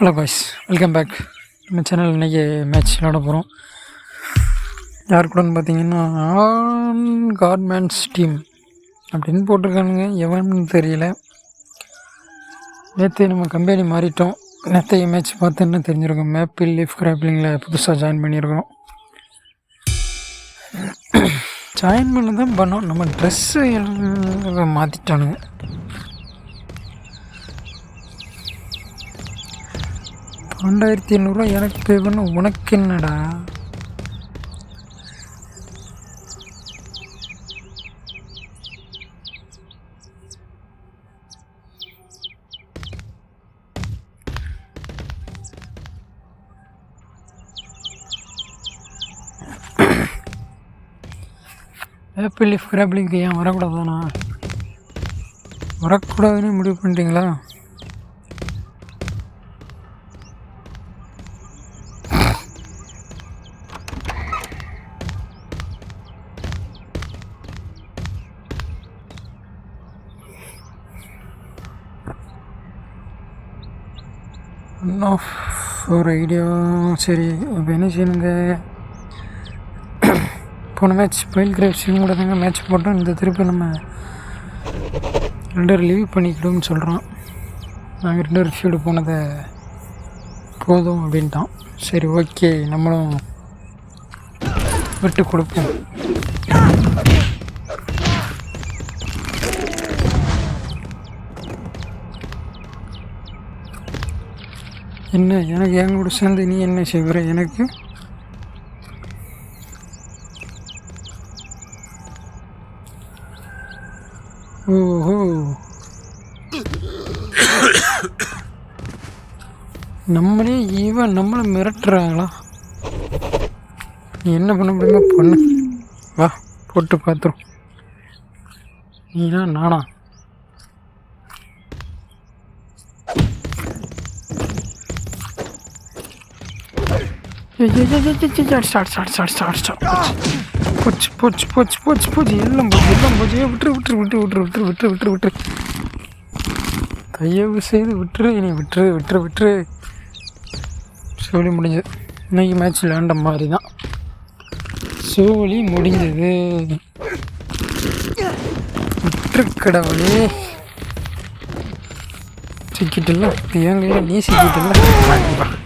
Hello boys welcome back நம்ம channel இன்றைக்கி match விளாட போகிறோம் யார் கூடன்னு பார்த்தீங்கன்னா ஆன் கார்மெண்ட்ஸ் டீம் அப்படின்னு போட்டிருக்கானுங்க. எவன்னு தெரியல. நேற்று நம்ம கம்பெனி மாறிட்டோம். நேற்றைய மேட்ச் பார்த்துன்னு தெரிஞ்சிருக்கோம்? மேப்பிள் லீஃப் கிராப்லிங்கில் புதுசாக ஜாயின் பண்ணியிருக்கோம் ஜாயின் பண்ண தான் பண்ணோம். நம்ம ட்ரெஸ்ஸு மாற்றிட்டானுங்க ரெண்டாயிரத்தி எண்ணூறுரூவா எனக்கு பே பண்ண உனக்கு என்னடா? ஆப்பிள் லீஃப் கிராப்லிங்க்கு ஏன் வரக்கூடாதாண்ணா வரக்கூடாதுன்னு முடிவு பண்ணிட்டீங்களா? இன்னும் ஒரு ஐடியா. சரி இப்போ என்ன செய்யணுங்க? போன மேட்ச் பயில் கிரேப்ஸையும் கூட தாங்க மேட்ச் போட்டோம் இந்த திருப்பி நம்ம ரெண்டு லீவ் பண்ணிக்கிடும்னு சொல்கிறோம் நாங்கள் ரெண்டு பேரும் ஃபீல்டு போனதை போதும் அப்படின்ட்டான். சரி ஓகே நம்மளும் விட்டு கொடுப்போம். என்ன எனக்கு என் கூட சேர்ந்து நீ என்ன செய்வற? எனக்கு? ஓஹோ. நம்மளே இவன் நம்மளை மிரட்டுறாங்களா? நீ என்ன பண்ண முடியுமோ பண்ணு. வா போட்டு பார்த்துரும் நீனா நானா? Start start start start start போச்சு போச்சு போச்சு போச்சு போச்சு. எல்லாம் போச்சு எல்லாம் போச்சு. விட்டுரு விட்டுரு விட்டு விட்டுரு விட்டுரு விட்டுரு விட்டுரு விட்டுரு. தயவு செய்து விட்டுரு இனி விட்டுரு விட்டுரு விட்டுரு. சோழி முடிஞ்சது. இன்னைக்கு மேட்ச் விளையாண்ட மாதிரி தான் சோழி முடிஞ்சது. விட்டுரு கடவுளே. சிக்கிட்டுல என் கையில் நீ சிக்கிட்டுல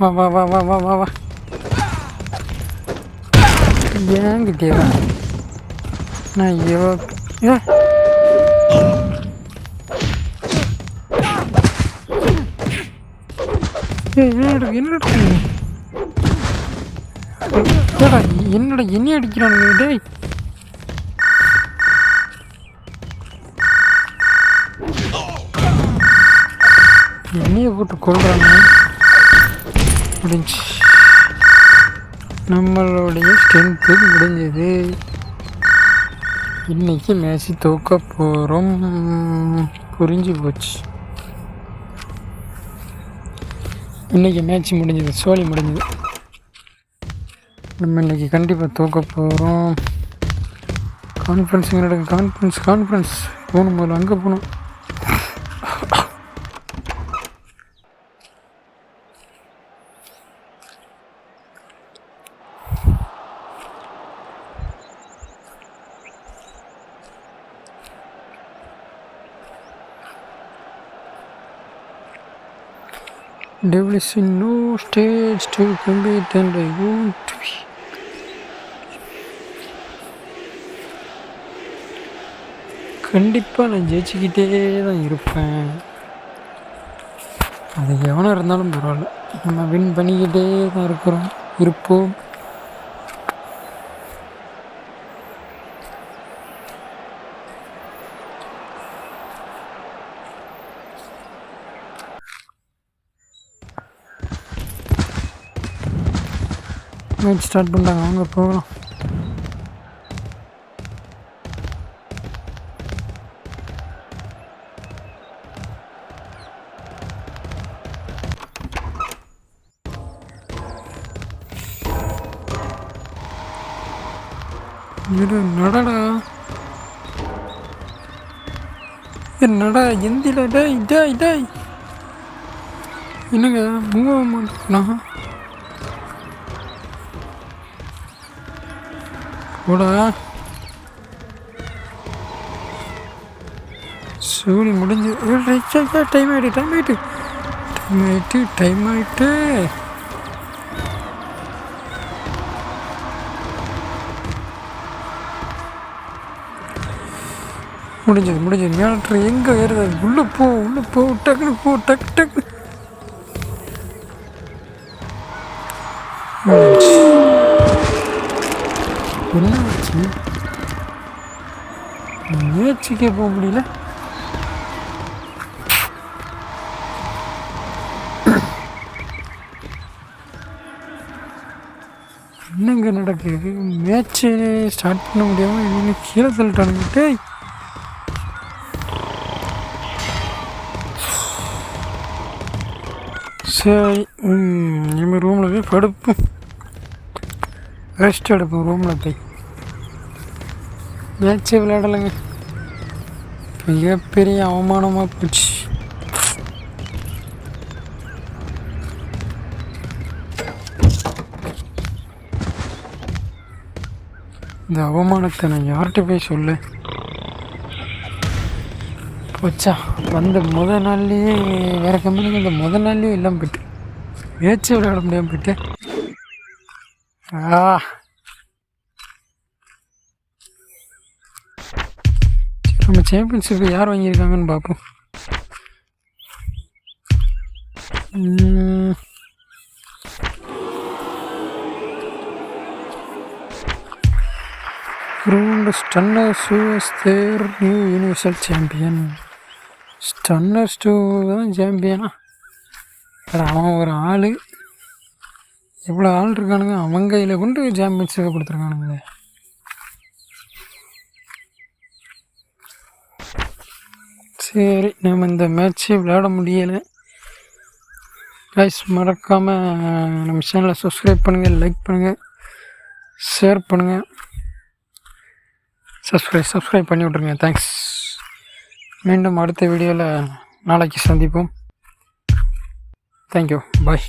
வா வா வா வா வா வா வா. ஏங்கிட்டே வா நான் ஐயோ. ஏ. ஏய், என்னடா என்னடா நீ? என்னடா என்ன அடிக்கிறானுங்க? டேய். என்னைய போட்டு கொள்றாங்க முடிஞ்சு. நம்மளுடைய ஸ்ட்ரென்த்து முடிஞ்சது. இன்னைக்கு மேட்ச் தோக்க போகிறோம் புரிஞ்சு போச்சு. இன்னைக்கு மேட்ச் முடிஞ்சது சோழி முடிஞ்சது. நம்ம இன்னைக்கு கண்டிப்பாக தோக்க போகிறோம் கான்ஃபரன்ஸுங்க நடக்கும் கான்ஃபரன்ஸ் கான்ஃபரன்ஸ் போகணும் போல அங்கே போகணும். Devil is in no stage to compete and I want to be. கண்டிப்பாக நான் ஜெயிச்சுக்கிட்டே தான் இருப்பேன். அது எவனாக இருந்தாலும் பரவாயில்ல. நம்ம வின் பண்ணிக்கிட்டே தான் இருக்கிறோம் இருப்போம். மேட்ச் ஸ்டார்ட் பண்ணிட்டாங்க அவங்க போகலாம். இரு நடடா? என்னடா எந்தில டேய் டேய் டேய். என்னங்க மூவ் ஆக மாட்டேங்கண்ணா கூட சூழி முடிஞ்சு. டைம் ஆகிட்டு டைம் ஆகிட்டு டைம் ஆகிட்டு டைம் ஆகிட்டு முடிஞ்சது முடிஞ்சது. மேலே எங்கே ஏறுது? அது உள்ளே போ உள்ளே போ. டக்குனு போ டக்கு டக்கு என்ன ஆச்சு முயற்சிக்கே போக முடியல. என்னங்க நடக்குது? மேட்ச்சு ஸ்டார்ட் பண்ண முடியாமல் இவங்க கீழே தள்ளிட்டானுங்க. சரி இனிமேல் ரூமில் போய் படுப்போம். ரெஸ்ட் எடுப்போம் ரூமில் போய். மேட்ச்சு விளையாடலைங்க. மிகப்பெரிய அவமானமாக போச்சு. இந்த அவமானத்தை நான் யார்கிட்ட போய் சொல்ல? போச்சா வந்த முத நாள்லேயே வேறு கம்பெனிக்கு இந்த முத நாள்லேயும் எல்லாம் போயிட்டு. மேட்ச்சே விளையாட முடியாமல் போயிட்டு. ஆ நம்ம சாம்பியன்ஷிப் யார் வாங்கியிருக்காங்கன்னு பார்ப்போம். ம். Stunner Stunner there new universal champion stunner ஸ்டூ தான் சாம்பியனா அவன் ஒரு ஆள். எவ்வளோ ஆள் இருக்கானுங்க? அவன் கையில் கொண்டு சாம்பியன்ஷிப்பை கொடுத்துருக்கானுங்களே. சரி நம்ம இந்த மேட்ச்சே விளையாட முடியலை. கைஸ் மறக்காமல் நம்ம சேனலை சப்ஸ்கிரைப் பண்ணுங்கள் லைக் பண்ணுங்கள் ஷேர் பண்ணுங்கள் சப்ஸ்கிரைப் சப்ஸ்கிரைப் பண்ணி விட்ருங்க தேங்க்ஸ் மீண்டும் அடுத்த வீடியோவில் நாளைக்கு சந்திப்போம். Thank you bye